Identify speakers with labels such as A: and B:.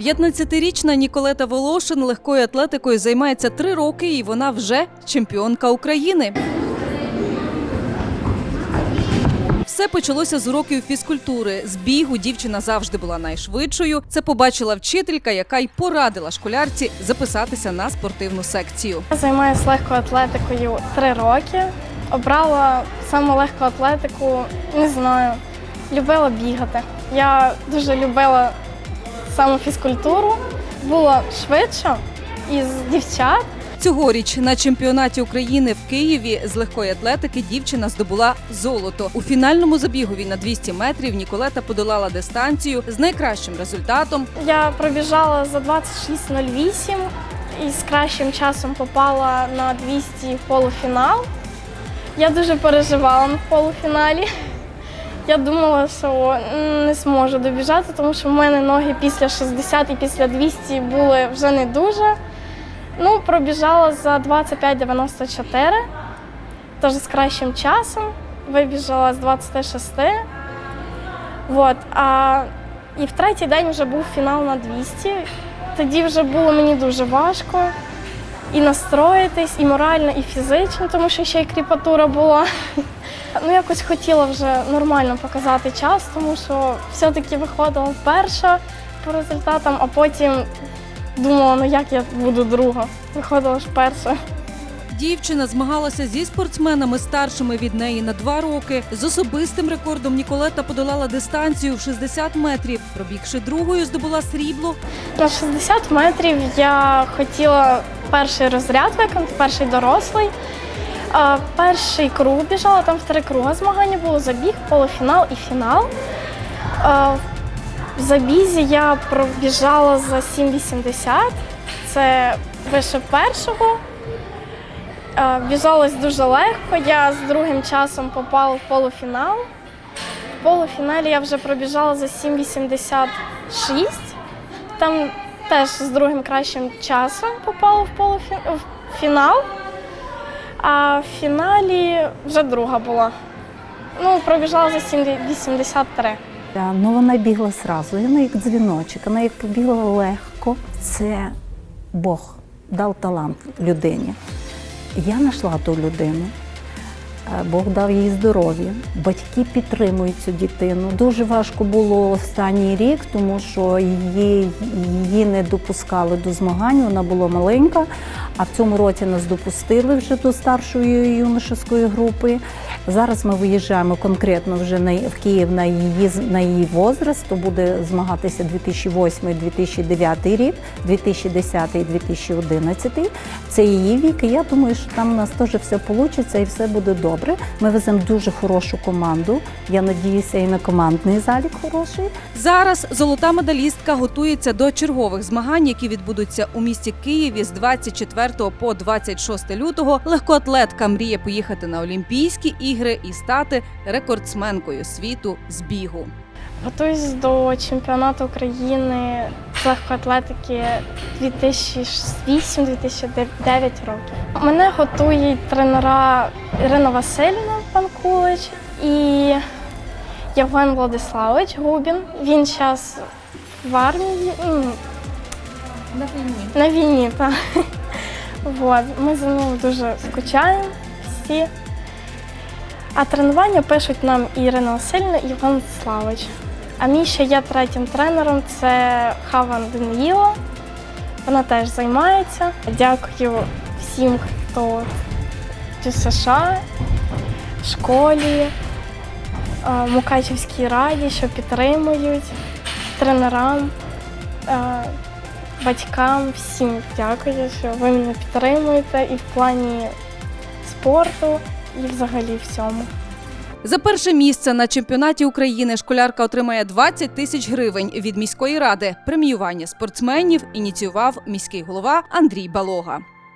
A: 15-річна Ніколета Волошин легкою атлетикою займається три роки, і вона вже чемпіонка України. Все почалося з уроків фізкультури. З бігу дівчина завжди була найшвидшою. Це побачила вчителька, яка й порадила школярці записатися на спортивну секцію.
B: Я займаюся легкою атлетикою три роки. Обрала саме легку атлетику, не знаю, любила бігати. Я дуже любила саме фізкультуру, було швидше із дівчат.
A: Цьогоріч на чемпіонаті України в Києві з легкої атлетики дівчина здобула золото. У фінальному забігові на 200 метрів Ніколета подолала дистанцію з найкращим результатом.
B: Я пробіжала за 26.08 і з кращим часом попала на 200 полуфінал. Я дуже переживала на полуфіналі. Я думала, що не зможу добіжати, тому що в мене ноги після 60 і після 200 були вже не дуже. Ну, пробіжала за 25.94, теж з кращим часом. Вибіжала з 26. Вот. А, і в третій день вже був фінал на 200. Тоді вже було мені дуже важко і настроїтись, і морально, і фізично, тому що ще й кріпатура була. Ну, якось хотіла вже нормально показати час, тому що все-таки виходила перша по результатам, а потім думала, ну як я буду друга. Виходила ж перша.
A: Дівчина змагалася зі спортсменами старшими від неї на два роки. З особистим рекордом Ніколета подолала дистанцію в 60 метрів. Пробігши другою, здобула срібло.
B: На 60 метрів я хотіла перший розряд виконати, перший дорослий. Перший круг біжала, там три круги змагання було, забіг, полуфінал і фінал. В забізі я пробіжала за 7,80. Це вище першого. А, Біжалось дуже легко. Я з другим часом попала в полуфінал. В полуфіналі я вже пробіжала за 7,86. Там теж з другим кращим часом попала в фінал. А в фіналі вже друга була. Ну, пробіжала за 7,83.
C: Та, Ну, вона бігла зразу, вона як дзвіночок, вона як бігла легко. Це Бог дав талант людині. Я знайшла ту людину. Е, Бог дав їй здоров'я, батьки підтримують цю дитину. Дуже важко було останній рік, тому що її, її не допускали до змагань, вона була маленька. А в цьому році нас допустили вже до старшої юношеської групи. Зараз ми виїжджаємо конкретно вже на в Київ на її на її возраст. То буде змагатися 2008-2009 рік, 2010-2011. Це її вік. І я думаю, що там у нас теж все вийде і все буде добре. Ми веземо дуже хорошу команду. Я надіюся, і на командний залік хороший.
A: Зараз золота медалістка готується до чергових змагань, які відбудуться у місті Києві з 24 по 26 лютого. Легкоатлетка мріє поїхати на Олімпійські ігри і стати рекордсменкою світу з бігу.
B: Готуюсь до чемпіонату України з легкоатлетики 2008-2009 років. Мене готують тренера Ірина Васильівна Панкулич і Євген Владиславович Губін. Він зараз в армії.
A: На війні.
B: На війні, так. Вот. Ми за ним дуже скучаємо всі. А тренування пишуть нам Ірина Васильівна, і Іван Славич. А мій ще є третім тренером це Хаван Даниїла. Вона теж займається. Дякую всім, хто в США, школі, е, Мукачівській раді, що підтримують, тренерам е, батькам, всім дякую, що ви мене підтримуєте і в плані спорту, і взагалі всьому.
A: За перше місце на чемпіонаті України школярка отримає 20 тисяч гривень від міської ради. Преміювання спортсменів ініціював міський голова Андрій Балога.